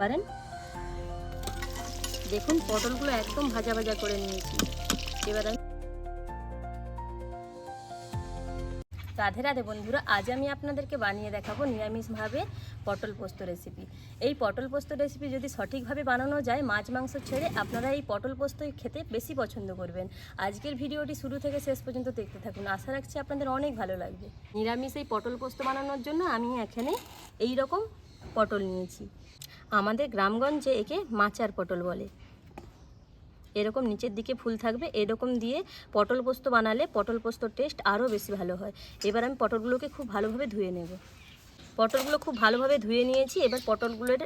পারেন। দেখুন, পটলগুলো একদম ভাজা ভাজা করে নিয়েছি। এবার আমি রাধে রাধে বন্ধুরা, আজ আমি আপনাদেরকে বানিয়ে দেখাবো নিরামিষভাবে পটল পোস্ত রেসিপি। এই পটল পোস্ত রেসিপি যদি সঠিকভাবে বানানো যায়, মাছ, মাংস ছেড়ে আপনারা এই পটল পোস্তই খেতে বেশি পছন্দ করবেন। আজকের ভিডিওটি শুরু থেকে শেষ পর্যন্ত দেখতে থাকুন। আশা রাখছি আপনাদের অনেক ভালো লাগবে। নিরামিষ এই পটল পোস্ত বানানোর জন্য আমি এখানে এই রকম পটল নিয়েছি। আমাদের গ্রামগঞ্জে একে মাচার পটল বলে। এরকম নিচের দিকে ফুল থাকবে, এরকম দিয়ে পটল পোস্ত বানালে পটল পোস্তর টেস্ট আরও বেশি ভালো হয়। এবার আমি পটলগুলোকে খুব ভালোভাবে ধুয়ে নেব। পটলগুলো খুব ভালোভাবে ধুয়ে নিয়েছি, এবার পটলগুলোর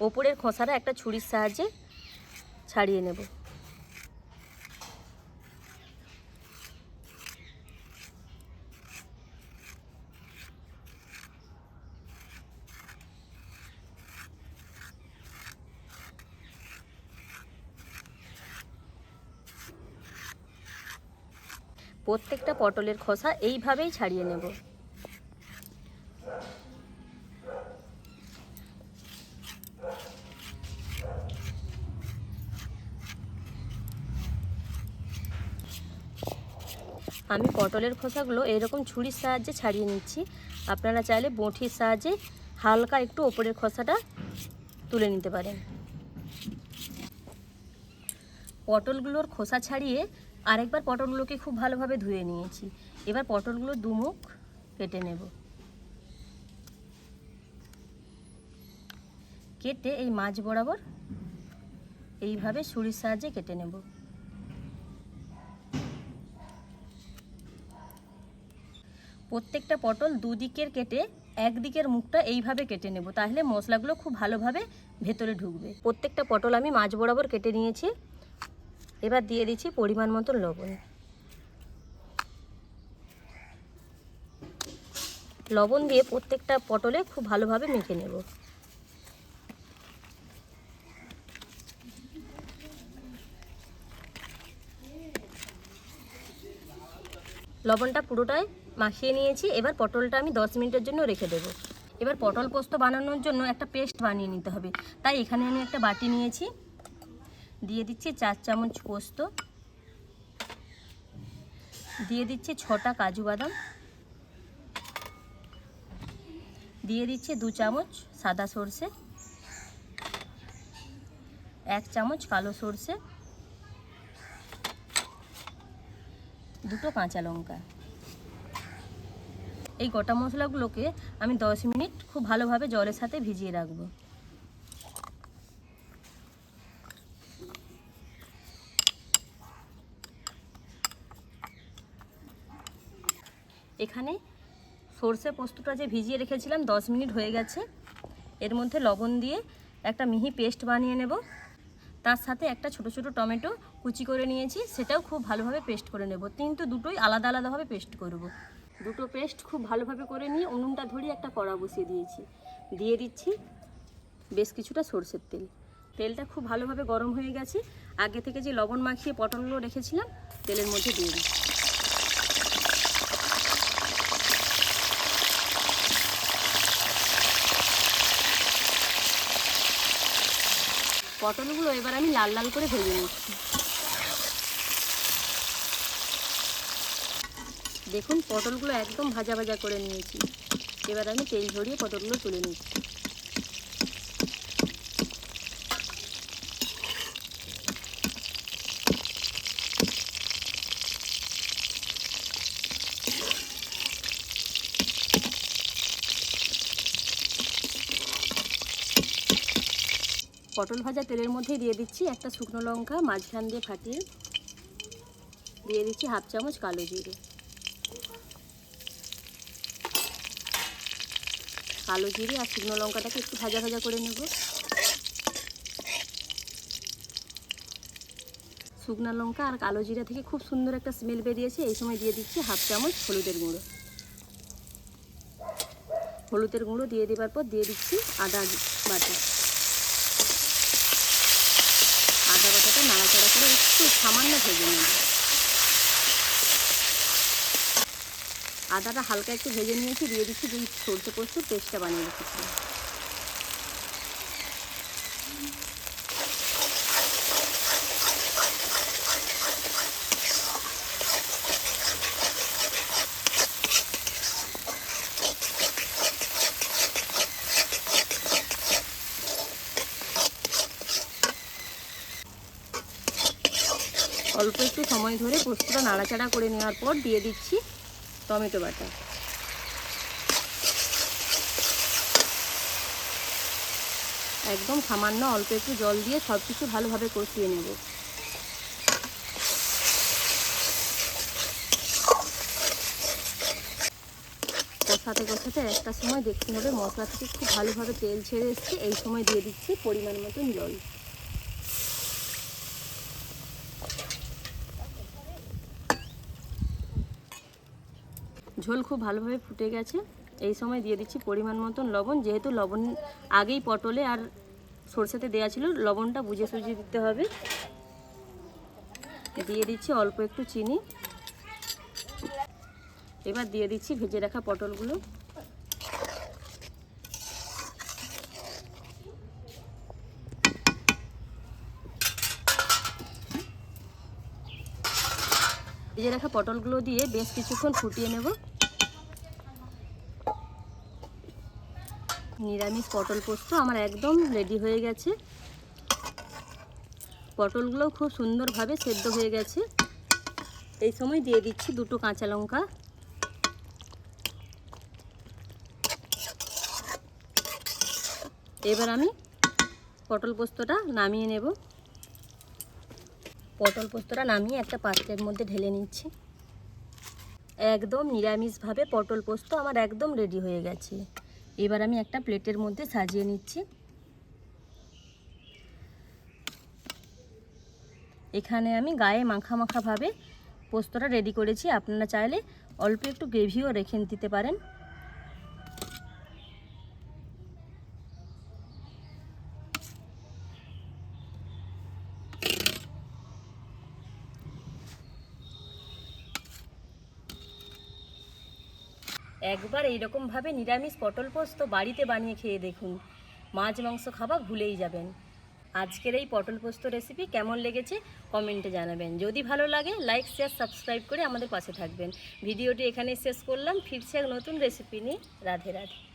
ওপরের খোসাটা একটা ছুরির সাহায্যে ছাড়িয়ে নেব। প্রত্যেকটা পটলের খোসা এইভাবেই ছাড়িয়ে নেব। আমি পটলের খোসাগুলো এরকম ছুরির সাহায্যে ছাড়িয়ে নিচ্ছি। আপনারা চাইলে বঁঠির সাহায্যে হালকা একটু ওপরের খোসাটা তুলে নিতে পারেন। পটলগুলোর খোসা ছাড়িয়ে আরেকবার পটলগুলোকে খুব ভালোভাবে ধুয়ে নিয়েছি। এবার পটলগুলো দুমুখ কেটে নেব। কেটে এই মাছ বরাবর এইভাবে ছুরির সাহায্যে কেটে নেব। প্রত্যেকটা পটল দুদিকের কেটে একদিকের মুখটা এইভাবে কেটে নেব, তাহলে মশলাগুলো খুব ভালোভাবে ভেতরে ঢুকবে। প্রত্যেকটা পটল আমি মাছ বরাবর কেটে নিয়েছি। এবার দিয়ে দিচ্ছি পরিমাণ মতো লবণ। লবণ দিয়ে প্রত্যেকটা পটলে খুব ভালোভাবে মেখে নেব। লবণটা পুরোটাই মাখিয়ে নিয়েছি। এবার পটলটা আমি দশ মিনিটের জন্য রেখে দেবো। এবার পটল পোস্ত বানানোর জন্য একটা পেস্ট বানিয়ে নিতে হবে। তাই এখানে আমি একটা বাটি নিয়েছি। দিয়ে দিচ্ছি চার চামচ পোস্ত। দিয়ে দিচ্ছি ছটা কাজু বাদাম। দিয়ে দিচ্ছি দু চামচ সাদা সর্ষে। এক চামচ কালো সর্ষে। দুটো কাঁচা লঙ্কা। এই গোটা মশলাগুলোকে আমি দশ মিনিট খুব ভালোভাবে জলের সাথে ভিজিয়ে রাখব। এখানে সর্ষে পোস্তটা যে ভিজিয়ে রেখেছিলাম, দশ মিনিট হয়ে গেছে। এর মধ্যে লবণ দিয়ে একটা মিহি পেস্ট বানিয়ে নেব। তার সাথে একটা ছোট ছোট টমেটো কুচি করে নিয়েছি, সেটাও খুব ভালোভাবে পেস্ট করে নেব। কিন্তু দুটোই আলাদা আলাদাভাবে পেস্ট করব। দুটো পেস্ট খুব ভালোভাবে করে নিয়ে উনুনটা ধরিয়ে একটা কড়া বসিয়ে দিয়েছি। দিয়ে দিচ্ছি বেশ কিছুটা সর্ষের তেল। তেলটা খুব ভালোভাবে গরম হয়ে গেছে। আগে থেকে যে লবণ মাখিয়ে পটলগুলো রেখেছিলাম, তেলের মধ্যে দিয়ে দিচ্ছি। পটলগুলো এবার আমি লাল লাল করে ভেজে নিচ্ছি। দেখুন, পটলগুলো একদম ভাজা ভাজা করে নিয়েছি। এবার আমি তেল ঝরিয়ে পটলগুলো তুলে নিচ্ছি। পটল ভাজা তেলের মধ্যেই দিয়ে দিচ্ছি একটা শুকনো লঙ্কা, মাঝখান দিয়ে ফাটিয়ে দিয়ে দিচ্ছি হাফ চামচ কালো জিরে। কালো জিরে আর শুকনো লঙ্কাটাকে একটু ভাজা ভাজা করে নেব। শুকনো লঙ্কা আর কালো জিরা থেকে খুব সুন্দর একটা স্মেল বেরিয়েছে, এই সময় দিয়ে দিচ্ছি হাফ চামচ হলুদের গুঁড়ো। হলুদের গুঁড়ো দিয়ে দেওয়ার পর দিয়ে দিচ্ছি আদা বাটা আদা বাটাটা নাড়াচাড়া করে একটু সামান্য ভেজে নেব আদাটা হালকা একটু ভেজে নিয়েছি, দিয়ে দিচ্ছি যে সর্ষে পোস্ত পেস্টটা বানিয়ে রেখেছিলাম। অল্প একটু সময় ধরে পোস্তটা নাড়াচাড়া করে নেওয়ার পর দিয়ে দিচ্ছি টমেটো বাটা। একদম সামান্য অল্প একটু জল দিয়ে সব কিছু ভালোভাবে কষিয়ে নেব। কষাতে কষাতে একটা সময় দেখতে হবে, মশলা থেকে খুব ভালোভাবে তেল ছেড়ে এসছে, এই সময় দিয়ে দিচ্ছি পরিমাণ মতন জল। ঝোল খুব ভালোভাবে ফুটে গেছে। এই সময় দিয়ে দিচ্ছি পরিমাণ মতন লবণ, যেহেতু লবণ আগেই পটলে আর সরষেতে দেওয়া ছিল, লবণটা বুঝে সুঝে দিতে হবে। দিয়ে দিচ্ছি অল্প একটু চিনি। এবার দিয়ে দিচ্ছি ভেজে রাখা পটলগুলো। ভেজে রাখা পটলগুলো দিয়ে বেশ কিছুক্ষণ ফুটিয়ে নেব। নিরামিষ পটল পোস্ত আমার একদম রেডি হয়ে গেছে। পটলগুলো খুব সুন্দরভাবে সেদ্ধ হয়ে গেছে। এই সময় দিয়ে দিচ্ছি দুটো কাঁচা লঙ্কা। এবার আমি পটল পোস্তটা নামিয়ে নেব। পটল পোস্তটা নামিয়ে একটা পাত্রের মধ্যে ঢেলে নিচ্ছি। একদম নিরামিষভাবে পটল পোস্ত আমার একদম রেডি হয়ে গেছে। এবার আমি একটা প্লেটের মধ্যে সাজিয়ে নিচ্ছি। এখানে আমি গায়ে মাখা মাখাভাবে পোস্তটা রেডি করেছি। আপনারা চাইলে অল্প একটু গ্রেভিও রেখে দিতে পারেন। একবার এইরকমভাবে নিরামিষ পটল পোস্ত বাড়িতে বানিয়ে খেয়ে দেখুন। মাছ, মাংস খাওয়া ভুলেই যাবেন। আজকের এই পটল পোস্ত রেসিপি কেমন লেগেছে কমেন্টে জানাবেন। যদি ভালো লাগে, লাইক, শেয়ার, সাবস্ক্রাইব করে আমাদের পাশে থাকবেন। ভিডিওটি এখানে শেষ করলাম। ফিরছে এক নতুন রেসিপি নিয়ে। রাধে রাধে।